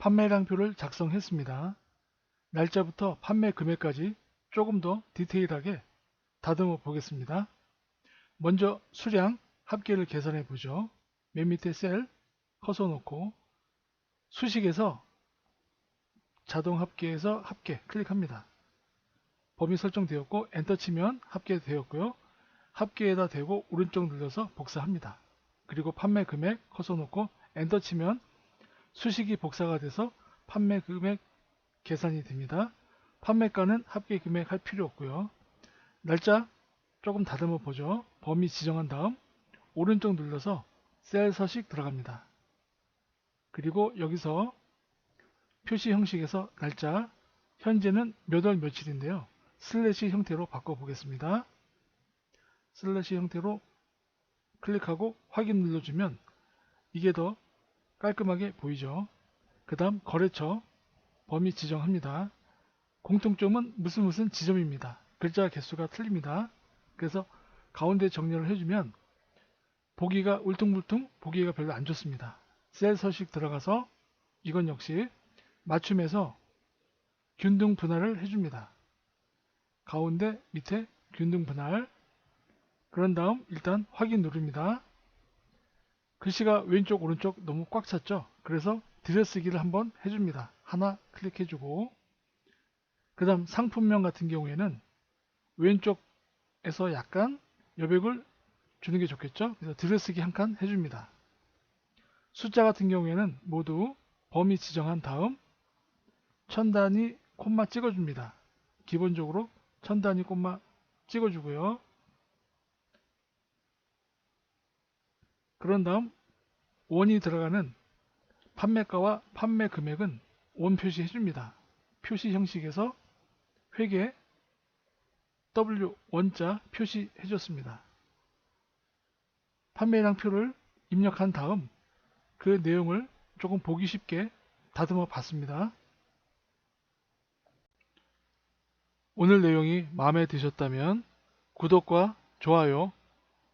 판매량표를 작성했습니다. 날짜부터 판매 금액까지 조금 더 디테일하게 다듬어 보겠습니다. 먼저 수량 합계를 계산해 보죠. 맨 밑에 셀 커서 놓고 수식에서 자동 합계에서 합계 클릭합니다. 범위 설정되었고 엔터 치면 합계 되었고요. 합계에다 대고 오른쪽 눌러서 복사합니다. 그리고 판매 금액 커서 놓고 엔터 치면 수식이 복사가 돼서 판매 금액 계산이 됩니다. 판매가는 합계 금액 할 필요 없고요. 날짜 조금 다듬어 보죠. 범위 지정한 다음 오른쪽 눌러서 셀 서식 들어갑니다. 그리고 여기서 표시 형식에서 날짜 현재는 몇 월 며칠인데요. 슬래시 형태로 바꿔 보겠습니다. 슬래시 형태로 클릭하고 확인 눌러주면 이게 더 깔끔하게 보이죠. 그 다음 거래처 범위 지정합니다. 공통점은 무슨 무슨 지점입니다. 글자 개수가 틀립니다. 그래서 가운데 정렬을 해주면 보기가 울퉁불퉁 보기가 별로 안 좋습니다. 셀 서식 들어가서 이건 역시 맞춤해서 균등 분할을 해줍니다. 가운데 밑에 균등 분할 그런 다음 일단 확인 누릅니다. 글씨가 왼쪽 오른쪽 너무 꽉 찼죠? 그래서 들여쓰기를 한번 해줍니다. 하나 클릭해주고 그 다음 상품명 같은 경우에는 왼쪽에서 약간 여백을 주는 게 좋겠죠? 그래서 들여쓰기 한 칸 해줍니다. 숫자 같은 경우에는 모두 범위 지정한 다음 천 단위 콤마 찍어줍니다. 기본적으로 천 단위 콤마 찍어주고요. 그런 다음 원이 들어가는 판매가와 판매 금액은 원 표시해 줍니다. 표시 형식에서 회계 W 원자 표시해 줬습니다. 판매량 표를 입력한 다음 그 내용을 조금 보기 쉽게 다듬어 봤습니다. 오늘 내용이 마음에 드셨다면 구독과 좋아요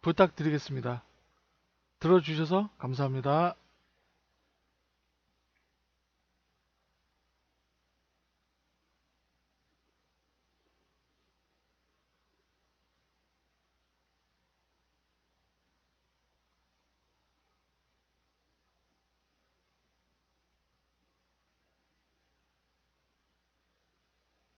부탁드리겠습니다. 들어주셔서 감사합니다.